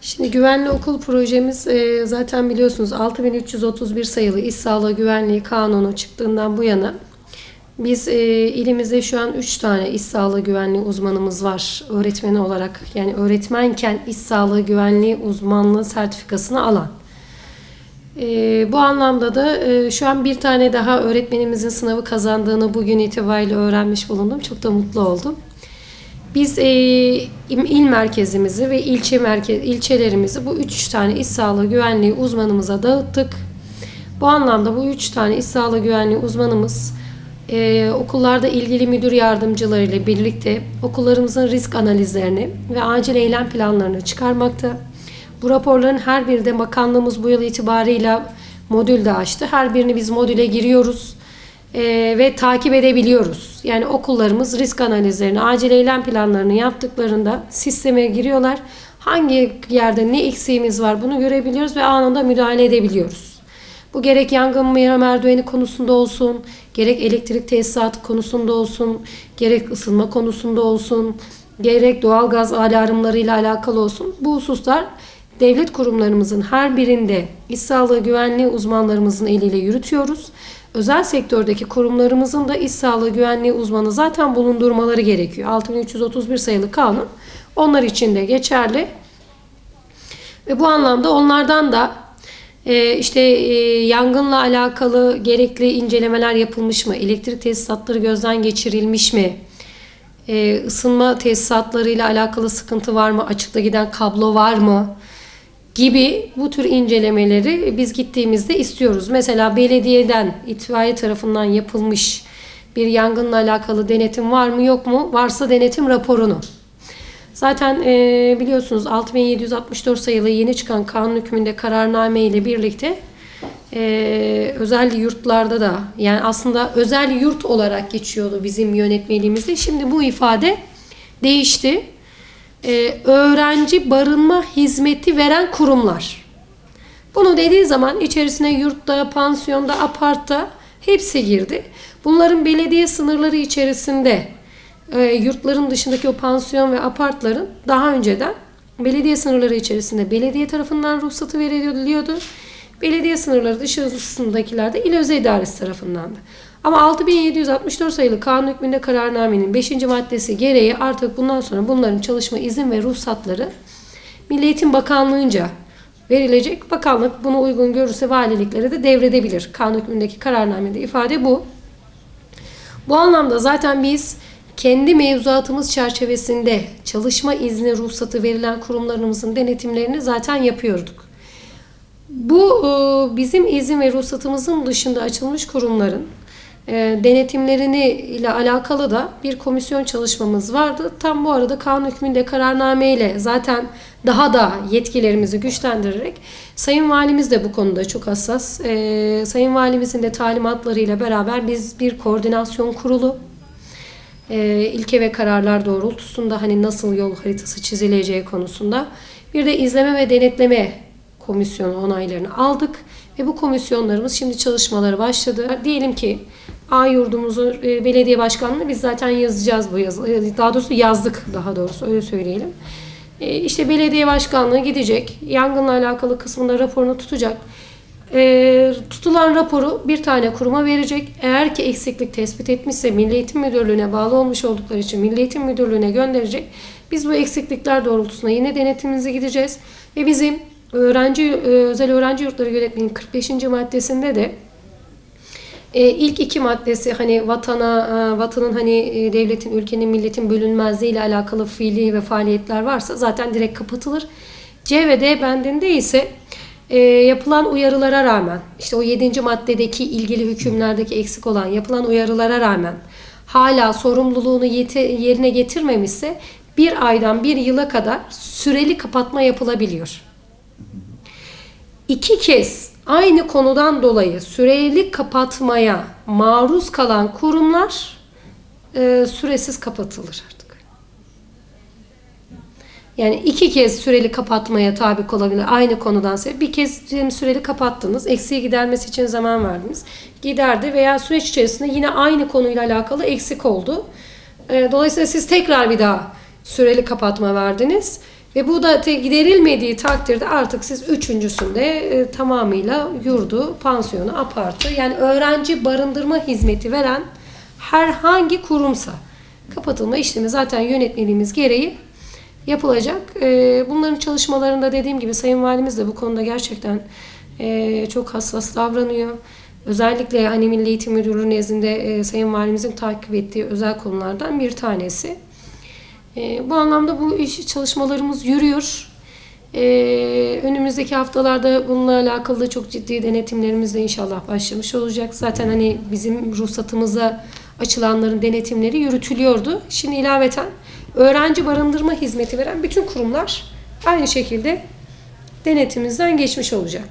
Şimdi güvenli okul projemiz e, zaten biliyorsunuz 6331 sayılı İş Sağlığı Güvenliği Kanunu çıktığından bu yana biz e, ilimizde şu an 3 tane iş sağlığı güvenliği uzmanımız var öğretmeni olarak. Yani öğretmenken iş sağlığı güvenliği uzmanlığı sertifikasını alan. E, bu anlamda da e, şu an bir tane daha öğretmenimizin sınavı kazandığını bugün itibariyle öğrenmiş bulundum. Çok da mutlu oldum. Biz e, il merkezimizi ve ilçe merkez ilçelerimizi bu üç tane iş sağlığı güvenliği uzmanımıza dağıttık. Bu anlamda bu üç tane iş sağlığı güvenliği uzmanımız e, okullarda ilgili müdür yardımcıları ile birlikte okullarımızın risk analizlerini ve acil eylem planlarını çıkarmakta. Bu raporların her biri de bakanlığımız bu yıl itibarıyla modül de açtı. Her birini biz modüle giriyoruz e, ve takip edebiliyoruz. Yani okullarımız risk analizlerini, acil eylem planlarını yaptıklarında sisteme giriyorlar. Hangi yerde ne eksiğimiz var bunu görebiliyoruz ve anında müdahale edebiliyoruz. Bu gerek yangın merdiveni konusunda olsun, gerek elektrik tesisatı konusunda olsun, gerek ısınma konusunda olsun, gerek doğalgaz alarmlarıyla alakalı olsun. Bu hususlar devlet kurumlarımızın her birinde iş sağlığı güvenliği uzmanlarımızın eliyle yürütüyoruz. Özel sektördeki kurumlarımızın da iş sağlığı güvenliği uzmanı zaten bulundurmaları gerekiyor. 6331 sayılı kanun onlar için de geçerli. Ve bu anlamda onlardan da e, işte e, yangınla alakalı gerekli incelemeler yapılmış mı? Elektrik tesisatları gözden geçirilmiş mi? E, ısınma tesisatlarıyla alakalı sıkıntı var mı? Açıkta giden kablo var mı? Gibi bu tür incelemeleri biz gittiğimizde istiyoruz. Mesela belediyeden, itfaiye tarafından yapılmış bir yangınla alakalı denetim var mı yok mu? Varsa denetim raporunu. Zaten e, biliyorsunuz 6764 sayılı yeni çıkan kanun hükmünde kararname ile birlikte e, özel yurtlarda da yani aslında özel yurt olarak geçiyordu bizim yönetmeliğimizde. Şimdi bu ifade değişti. E, öğrenci barınma hizmeti veren kurumlar. Bunu dediği zaman içerisine yurtta, pansiyonda, apartta hepsi girdi. Bunların belediye sınırları içerisinde e, yurtların dışındaki o pansiyon ve apartların daha önceden belediye sınırları içerisinde belediye tarafından ruhsatı veriliyordu. Belediye sınırları dışındakilerde İl Özel İdaresi tarafındandı. Ama 6764 sayılı kanun hükmünde kararnamenin 5. maddesi gereği artık bundan sonra bunların çalışma izin ve ruhsatları Milli Eğitim Bakanlığı'nca verilecek. Bakanlık bunu uygun görürse valiliklere de devredebilir. Kanun hükmündeki kararnamede ifade bu. Bu anlamda zaten biz kendi mevzuatımız çerçevesinde çalışma izni ruhsatı verilen kurumlarımızın denetimlerini zaten yapıyorduk. Bu e, bizim izin ve ruhsatımızın dışında açılmış kurumların denetimlerini ile alakalı da bir komisyon çalışmamız vardı. Tam bu arada kanun hükmünde kararname ile zaten daha da yetkilerimizi güçlendirerek Sayın Valimiz de bu konuda çok hassas. E, Sayın Valimizin de talimatlarıyla beraber biz bir koordinasyon kurulu e, ilke ve kararlar doğrultusunda hani nasıl yol haritası çizileceği konusunda bir de izleme ve denetleme komisyonu onaylarını aldık ve bu komisyonlarımız şimdi çalışmaları başladı. Diyelim ki A yurdumuzu e, belediye başkanlığı biz zaten yazacağız bu yazı. e, Daha doğrusu yazdık daha doğrusu öyle söyleyelim. E, işte belediye başkanlığı gidecek. Yangınla alakalı kısmında raporunu tutacak. E, tutulan raporu bir tane kuruma verecek. Eğer ki eksiklik tespit etmişse Milli Eğitim Müdürlüğü'ne bağlı olmuş oldukları için Milli Eğitim Müdürlüğü'ne gönderecek. Biz bu eksiklikler doğrultusunda yine denetimimize gideceğiz. Ve bizim öğrenci e, özel öğrenci yurtları yönetmenin 45. maddesinde de e, ilk iki maddesi hani vatana, e, vatanın hani e, devletin, ülkenin, milletin bölünmezliği ile alakalı fiili ve faaliyetler varsa zaten direkt kapatılır. C ve D bendinde ise e, yapılan uyarılara rağmen işte o 7. maddedeki ilgili hükümlerdeki eksik olan yapılan uyarılara rağmen hala sorumluluğunu yete- yerine getirmemişse bir aydan bir yıla kadar süreli kapatma yapılabiliyor. İki kez aynı konudan dolayı süreli kapatmaya maruz kalan kurumlar e, süresiz kapatılır artık. Yani iki kez süreli kapatmaya tabi olabilir aynı konudan sebep. Bir kez süreli kapattınız. Eksiği gidermesi için zaman verdiniz. Giderdi veya süreç içerisinde yine aynı konuyla alakalı eksik oldu. Ee, Dolayısıyla siz tekrar bir daha süreli kapatma verdiniz. Ve bu da giderilmediği takdirde artık siz üçüncüsünde e, tamamıyla yurdu, pansiyonu, apartı yani öğrenci barındırma hizmeti veren herhangi kurumsa kapatılma işlemi zaten yönetmeliğimiz gereği yapılacak. E, Bunların çalışmalarında dediğim gibi Sayın Valimiz de bu konuda gerçekten e, çok hassas davranıyor. Özellikle hani Milli Eğitim Müdürlüğü nezdinde e, Sayın Valimizin takip ettiği özel konulardan bir tanesi. E, bu anlamda bu iş çalışmalarımız yürüyor. E, önümüzdeki haftalarda bununla alakalı da çok ciddi denetimlerimiz de inşallah başlamış olacak. Zaten hani bizim ruhsatımıza açılanların denetimleri yürütülüyordu. Şimdi ilaveten öğrenci barındırma hizmeti veren bütün kurumlar aynı şekilde denetimimizden geçmiş olacaklar.